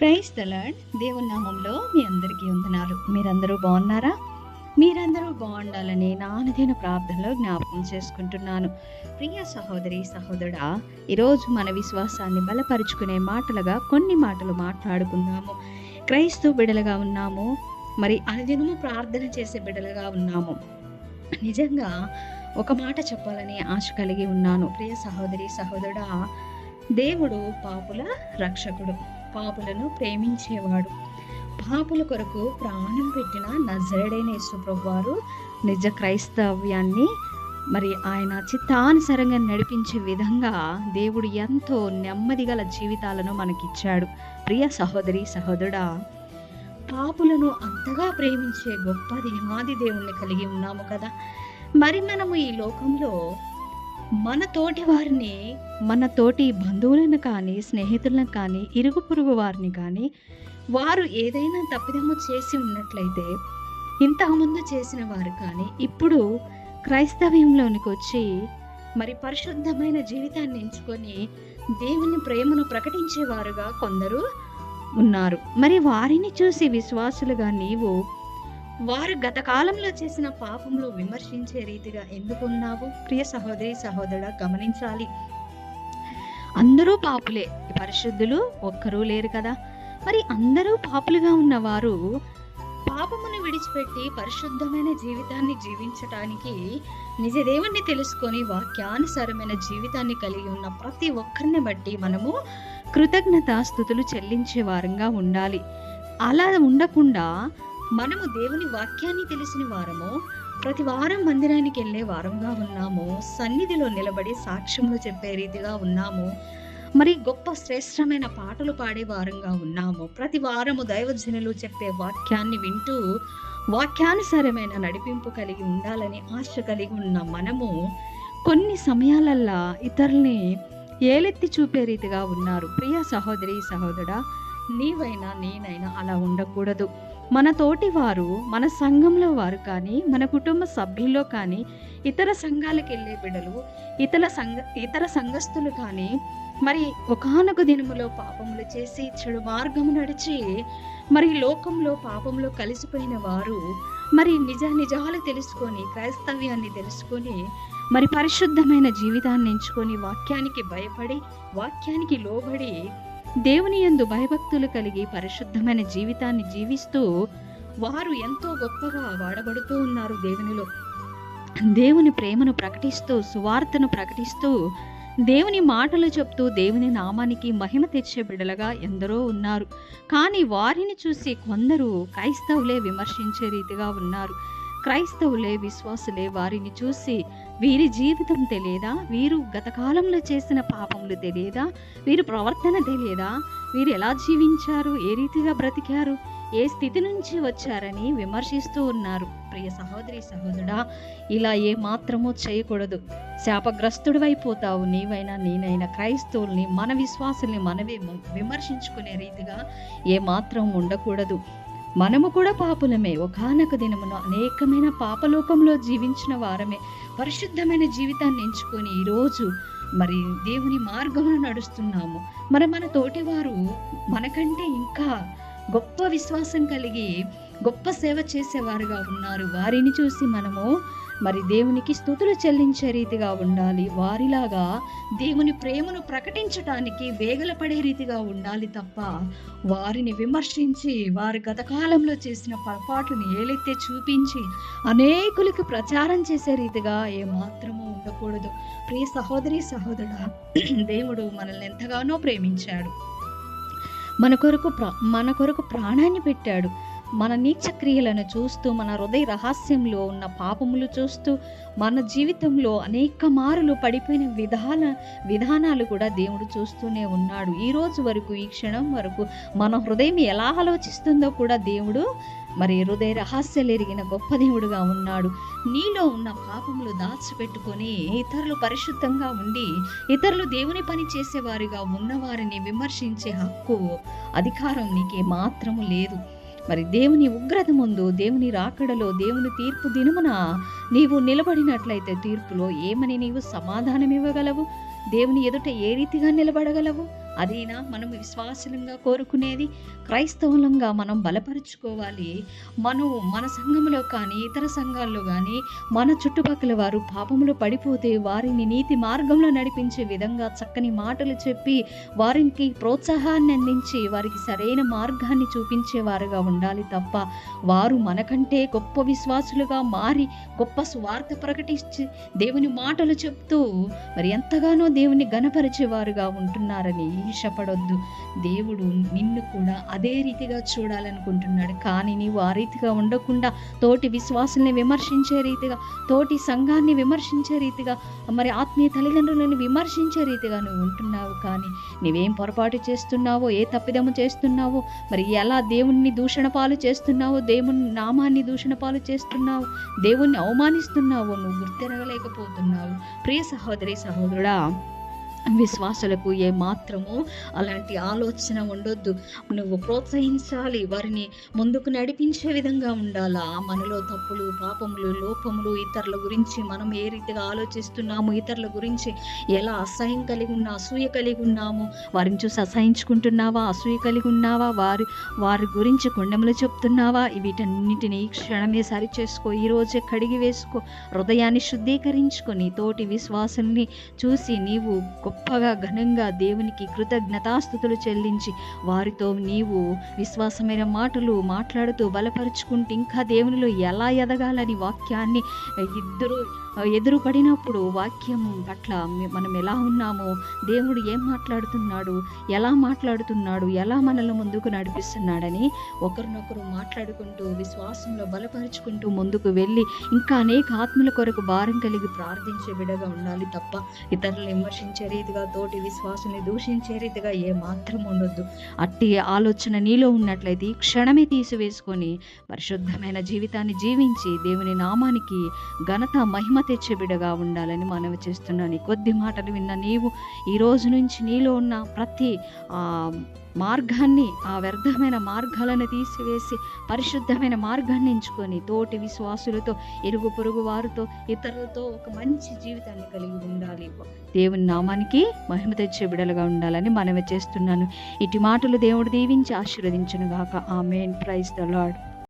Praise the Lord దేవుని నామంలో మీ అందరికీ వందనాలు. మీరందరూ బాగున్నారా? మీరందరూ బాగుండాలని నా అనుదిన ప్రార్థనలో జ్ఞాపకం చేసుకుంటున్నాను. ప్రియ సహోదరి సహోదరుడా ఈరోజు మన విశ్వాసాన్ని బలపరుచుకునే మాటలుగా కొన్ని మాటలు మాట్లాడుకుందాము. క్రైస్తవ బిడలుగా ఉన్నాము. మరి అనుదినము ప్రార్థన చేసే బిడలుగా ఉన్నాము. నిజంగా ఒక మాట చెప్పాలని ఆశ కలిగి ఉన్నాను. ప్రియ సహోదరి సహోదరుడా దేవుడు పాపుల రక్షకుడు పాపులను ప్రేమించేవాడు. పాపుల కొరకు ప్రాణం పెట్టిన నజరేడైన యేసుప్రభు వారు నిజ క్రైస్తవ్యాన్ని మరి ఆయన చిత్తానుసరంగా నడిపించే విధంగా దేవుడు ఎంతో నెమ్మది గల జీవితాలను మనకిచ్చాడు. ప్రియ సహోదరి సహోదరుడా పాపులను అంతగా ప్రేమించే గొప్ప దేవాది దేవుణ్ణి కలిగి ఉన్నాము కదా. మరి మనము ఈ లోకంలో మన తోటి వారిని మన తోటి బంధువులను కానీ స్నేహితులను కానీ ఇరుగు పొరుగు వారిని కానీ వారు ఏదైనా తప్పిదము చేసి ఉన్నట్లయితే ఇంతకుముందు చేసిన వారు కానీ ఇప్పుడు క్రైస్తవ్యంలోనికి వచ్చి మరి పరిశుద్ధమైన జీవితాన్ని ఎంచుకొని దేవుని ప్రేమను ప్రకటించేవారుగా కొందరు ఉన్నారు. మరి వారిని చూసి విశ్వాసులుగా నీవు వారు గత కాలంలో చేసిన పాపంలో విమర్శించే రీతిగా ఎందుకున్నావు? ప్రియ సహోదరి సహోదర గమనించాలి. అందరూ పాపులే. పరిశుద్ధులు ఒక్కరూ లేరు కదా. మరి అందరూ పాపులుగా ఉన్నవారు పాపమును విడిచిపెట్టి పరిశుద్ధమైన జీవితాన్ని జీవించటానికి నిజ దేవుణ్ణి తెలుసుకొని వాక్యానుసారమైన జీవితాన్ని కలిగి ఉన్న ప్రతి ఒక్కరిని బట్టి మనము కృతజ్ఞత స్థుతులు చెల్లించే వారంగా ఉండాలి. అలా ఉండకుండా మనము దేవుని వాక్యాన్ని తెలిసిన వారము ప్రతి వారం మందిరానికి వెళ్ళే వారంగా ఉన్నాము సన్నిధిలో నిలబడి సాక్ష్యములు చెప్పే రీతిగా ఉన్నాము మరి గొప్ప శ్రేష్టమైన పాటలు పాడే వారంగా ఉన్నాము ప్రతి వారము దైవజనులు చెప్పే వాక్యాన్ని వింటూ వాక్యానుసారమైన నడిపింపు కలిగి ఉండాలని ఆశ కలిగి ఉన్న మనము కొన్ని సమయాలల్లా ఇతరుల్ని ఏలెత్తి చూపే రీతిగా ఉన్నారు. ప్రియ సహోదరి సహోదరా నీవైనా నేనైనా అలా ఉండకూడదు. మన తోటి వారు మన సంఘంలో వారు కానీ మన కుటుంబ సభ్యుల్లో కానీ ఇతర సంఘాలకు వెళ్ళే బిడలు ఇతర సంఘ ఇతర సంఘస్థులు కానీ మరి ఒకనొక దినములో పాపములు చేసి చెడు మార్గము నడిచి మరి లోకంలో పాపంలో కలిసిపోయిన వారు మరి నిజ నిజాలు తెలుసుకొని క్రైస్తవ్యాన్ని తెలుసుకొని మరి పరిశుద్ధమైన జీవితాన్ని ఎంచుకొని వాక్యానికి భయపడి వాక్యానికి లోబడి దేవుని యందు భయభక్తులు కలిగి పరిశుద్ధమైన జీవితాన్ని జీవిస్తూ వారు ఎంతో గొప్పగా వాడబడుతూ ఉన్నారు దేవునిలో. దేవుని ప్రేమను ప్రకటిస్తూ సువార్తను ప్రకటిస్తూ దేవుని మాటలు చెప్తూ దేవుని నామానికి మహిమ తెచ్చే బిడలగా ఎందరో ఉన్నారు. కానీ వారిని చూసి కొందరు క్రైస్తవులే విమర్శించే రీతిగా ఉన్నారు. క్రైస్తవులే విశ్వాసులే వారిని చూసి వీరి జీవితం తెలియదా? వీరు గత కాలంలో చేసిన పాపములు తెలియదా? వీరి ప్రవర్తన తెలియదా? వీరు ఎలా జీవించారు? ఏ రీతిగా బ్రతికారు? ఏ స్థితి నుంచి వచ్చారని విమర్శిస్తూ ఉన్నారు. ప్రియ సహోదరి సహోదరుడా ఇలా ఏ మాత్రమూ చేయకూడదు. శాపగ్రస్తుడువైపోతావు నీవైనా నేనైనా క్రైస్తవుల్ని మన విశ్వాసుల్ని మనమే విమర్శించుకునే రీతిగా ఏ మాత్రం ఉండకూడదు. మనము కూడా పాపులమే. ఒకనొక దినమున అనేకమైన పాపలోకంలో జీవించిన వారమే. పరిశుద్ధమైన జీవితాన్ని ఎంచుకొని ఈరోజు మరి దేవుని మార్గంలో నడుస్తున్నాము. మరి మన తోటివారు మనకంటే ఇంకా గొప్ప విశ్వాసం కలిగి గొప్ప సేవ చేసేవారుగా ఉన్నారు. వారిని చూసి మనము మరి దేవునికి స్థుతులు చెల్లించే రీతిగా ఉండాలి. వారిలాగా దేవుని ప్రేమను ప్రకటించటానికి వేగలపడే రీతిగా ఉండాలి తప్ప వారిని విమర్శించి వారి గతకాలంలో చేసిన పొరపాటుని ఏలెత్తే చూపించి అనేకులకు ప్రచారం చేసే రీతిగా ఏమాత్రము ఉండకూడదు. ప్రియ సహోదరి సహోదరుడా దేవుడు మనల్ని ఎంతగానో ప్రేమించాడు. మన కొరకు ప్రా మన కొరకు ప్రాణాన్ని పెట్టాడు. మన నీచ క్రియలను చూస్తూ మన హృదయ రహస్యంలో ఉన్న పాపములు చూస్తూ మన జీవితంలో అనేక మారులు పడిపోయిన విధాన విధానాలు కూడా దేవుడు చూస్తూనే ఉన్నాడు. ఈ రోజు వరకు ఈ క్షణం వరకు మన హృదయం ఎలా ఆలోచిస్తుందో కూడా దేవుడు మరి హృదయ రహస్యాలు ఎరిగిన గొప్ప దేవుడుగా ఉన్నాడు. నీలో ఉన్న పాపములు దాచిపెట్టుకొని ఇతరులు పరిశుద్ధంగా ఉండి ఇతరులు దేవుని పని చేసేవారిగా ఉన్నవారిని విమర్శించే హక్కు అధికారం నీకే మాత్రము లేదు. మరి దేవుని ఉగ్రత ముందు దేవుని రాకడలో దేవుని తీర్పు దినమున నీవు నిలబడినట్లయితే తీర్పులో ఏమని నీవు సమాధానం ఇవ్వగలవు దేవుని ఎదుట ఏ రీతిగా నిలబడగలవు? అదేనా మనం విశ్వాసంగా కోరుకునేది క్రైస్తవులంగా మనం బలపరుచుకోవాలి. మనం మన సంఘంలో కానీ ఇతర సంఘాల్లో కానీ మన చుట్టుపక్కల వారు పాపములు పడిపోతే వారిని నీతి మార్గంలో నడిపించే విధంగా చక్కని మాటలు చెప్పి వారికి ప్రోత్సాహాన్ని అందించి వారికి సరైన మార్గాన్ని చూపించేవారుగా ఉండాలి తప్ప వారు మనకంటే గొప్ప విశ్వాసులుగా మారి గొప్ప స్వార్థ ప్రకటించి దేవుని మాటలు చెప్తూ మరి ఎంతగానో దేవుని గణపరిచేవారుగా ఉంటున్నారని ఈషపడొద్దు దేవుడు నిన్ను కూడా అదే రీతిగా చూడాలనుకుంటున్నాడు. కానీ నీవు ఆ రీతిగా ఉండకుండా తోటి విశ్వాసుల్ని విమర్శించే రీతిగా తోటి సంఘాన్ని విమర్శించే రీతిగా మరి ఆత్మీయ తల్లిదండ్రులను విమర్శించే రీతిగా నువ్వు ఉంటున్నావు. కానీ నువ్వేం పొరపాటు చేస్తున్నావో ఏ తప్పిదము చేస్తున్నావో మరి ఎలా దేవుణ్ణి దూషణ పాలు చేస్తున్నావో దేవుని నామాన్ని దూషణ పాలు చేస్తున్నావు దేవుణ్ణి అవమానిస్తున్నావో నువ్వు గుర్తిరగలేకపోతున్నావు. ప్రియ సహోదరి సహోదరుడా విశ్వాసులకు ఏ మాత్రము అలాంటి ఆలోచన ఉండొద్దు. నువ్వు ప్రోత్సహించాలి. వారిని ముందుకు నడిపించే విధంగా ఉండాలా? మనలో తప్పులు పాపములు లోపములు ఇతరుల గురించి మనం ఏ రీతిగా ఆలోచిస్తున్నాము? ఇతరుల గురించి ఎలా అసహ్యం కలిగి ఉన్నా అసూయ కలిగి ఉన్నాము? వారిని చూసి అసహించుకుంటున్నావా? అసూయ కలిగి ఉన్నావా? వారి వారి గురించి కొండములు చెప్తున్నావా? వీటన్నిటిని క్షణమే సరి చేసుకో ఈరోజే కడిగి వేసుకో. హృదయాన్ని శుద్ధీకరించుకొని తోటి విశ్వాసుల్ని చూసి నీవు గొప్పగా ఘనంగా దేవునికి కృతజ్ఞతాస్థుతులు చెల్లించి వారితో నీవు విశ్వాసమైన మాటలు మాట్లాడుతూ బలపరుచుకుంటూ ఇంకా దేవునిలో ఎలా ఎదగాలని వాక్యాన్ని ఇద్దరు ఎదురుపడినప్పుడు వాక్యం పట్ల మనం ఎలా ఉన్నామో దేవుడు ఏం మాట్లాడుతున్నాడు ఎలా మాట్లాడుతున్నాడు ఎలా మనల్ని ముందుకు నడిపిస్తున్నాడని ఒకరినొకరు మాట్లాడుకుంటూ విశ్వాసంలో బలపరుచుకుంటూ ముందుకు వెళ్ళి ఇంకా అనేక ఆత్మల కొరకు భారం కలిగి ప్రార్థించే విడగా ఉండాలి తప్ప ఇతరులను విమర్శించే రీతిగా తోటి విశ్వాసుని దూషించే రీతిగా ఏ మాత్రం ఉండొద్దు. అట్టి ఆలోచన నీలో ఉన్నట్లయితే ఈ క్షణమే తీసివేసుకొని పరిశుద్ధమైన జీవితాన్ని జీవించి దేవుని నామానికి ఘనత మహిమ తెచ్చే బిడగా ఉండాలని మనవి చేస్తున్నాను. కొద్ది మాటలు విన్న నీవు ఈ రోజు నుంచి నీలో ఉన్న ప్రతి ఆ మార్గాన్ని ఆ వ్యర్థమైన మార్గాలను తీసివేసి పరిశుద్ధమైన మార్గాన్ని ఎంచుకొని తోటి విశ్వాసులతో ఇరుగు పొరుగు వారితో ఇతరులతో ఒక మంచి జీవితాన్ని కలిగి ఉండాలి. దేవుని నామానికి మహిమ తెచ్చే బిడలుగా ఉండాలని మనవి చేస్తున్నాను. ఇటు మాటలు దేవుడు దీవించి ఆశీర్వదించను గాక ఆమెన్. Praise the lord